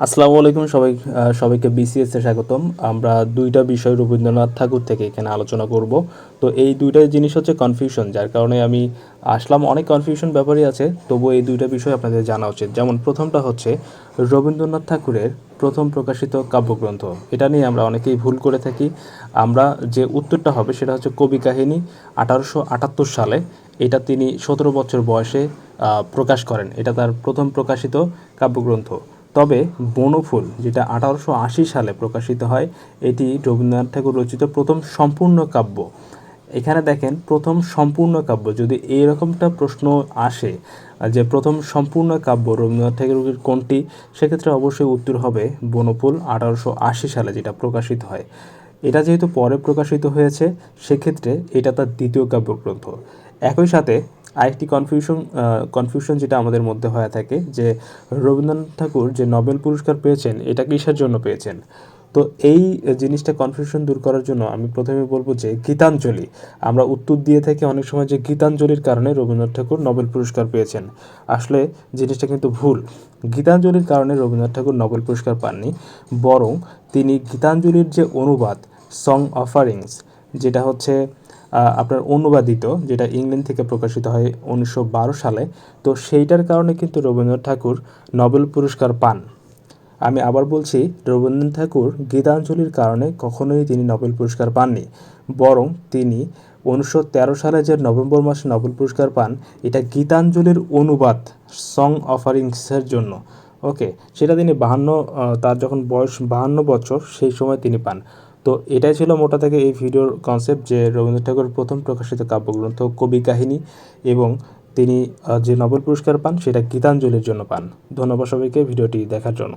আসসালামু আলাইকুম সবাই সবাইকে বিসিএস স্বাগতম। আমরা দুইটা বিষয় রবীন্দ্রনাথ ঠাকুর থেকে এখানে আলোচনা করব। তো এই দুইটা জিনিস হচ্ছে কনফিউশন যার কারণে আমি আসলাম, অনেক কনফিউশন ব্যাপারই আছে তবু এই দুইটা বিষয় আপনাদের জানা উচিত। যেমন প্রথমটা হচ্ছে রবীন্দ্রনাথ ঠাকুরের প্রথম প্রকাশিত কাব্যগ্রন্থ। এটা নিয়ে আমরা অনেকেই ভুল করে থাকি। আমরা যে উত্তরটা হবে সেটা হচ্ছে কবি কাহিনী আঠারোশো আটাত্তর সালে। এটা তিনি সতেরো বছর বয়সে প্রকাশ করেন। এটা তার প্রথম প্রকাশিত কাব্যগ্রন্থ। তবে বনফুল, যেটা আঠারোশো আশি সালে প্রকাশিত হয়, এটি রবীন্দ্রনাথ ঠাকুর রচিত প্রথম সম্পূর্ণ কাব্য। এখানে দেখেন, প্রথম সম্পূর্ণ কাব্য, যদি এইরকমটা প্রশ্ন আসে, যে প্রথম সম্পূর্ণ কাব্য রবীন্দ্রনাথ ঠাকুরের কোনটি, সেক্ষেত্রে অবশ্যই উত্তর হবে বনফুল আঠারোশো আশি সালে যেটা প্রকাশিত হয়। এটা যেহেতু পরে প্রকাশিত হয়েছে, সেক্ষেত্রে এটা তার দ্বিতীয় কাব্যগ্রন্থ। একই সাথে আরেকটি কনফিউশন কনফিউশন যেটা আমাদের মধ্যে হয়ে থাকে যে রবীন্দ্রনাথ ঠাকুর যে নোবেল পুরস্কার পেয়েছেন, এটা কিসের জন্য পেয়েছেন? তো এই জিনিসটা কনফিউশন দূর করার জন্য আমি প্রথমে বলব যে গীতাঞ্জলি। আমরা উত্তর দিয়ে থাকি অনেক সময় যে গীতাঞ্জলির কারণে রবীন্দ্রনাথ ঠাকুর নোবেল পুরস্কার পেয়েছেন। আসলে জিনিসটা কিন্তু ভুল। গীতাঞ্জলির কারণে রবীন্দ্রনাথ ঠাকুর নোবেল পুরস্কার পাননি, বরং তিনি গীতাঞ্জলির যে অনুবাদ সং অফারিংস যেটা হচ্ছে আপনার অনুবাদিত, যেটা ইংল্যান্ড থেকে প্রকাশিত হয় উনিশশো বারো সালে। তো সেইটার কারণে কিন্তু রবীন্দ্রনাথ ঠাকুর নোবেল পুরস্কার পান। আমি আবার বলছি, রবীন্দ্রনাথ ঠাকুর গীতাঞ্জলির কারণে কখনোই তিনি নোবেল পুরস্কার পাননি। বরং তিনি উনিশশো তেরো সালে যে নভেম্বর মাসে নোবেল পুরস্কার পান, এটা গীতাঞ্জলির অনুবাদ সং অফারিংসের জন্য। ওকে, সেটা তিনি বাহান্ন তার যখন বয়স বাহান্ন বছর, সেই সময় তিনি পান। তো এটাই ছিল মোটা থেকে এই ভিডিওর কনসেপ্ট যে রবীন্দ্রনাথ ঠাকুর প্রথম প্রকাশিত কাব্যগ্রন্থ কবি কাহিনী এবং তিনি যে নোবেল পুরস্কার পান, সেটা গীতাঞ্জলির জন্য পান। ধন্যবাদ সবাইকে ভিডিওটি দেখার জন্য।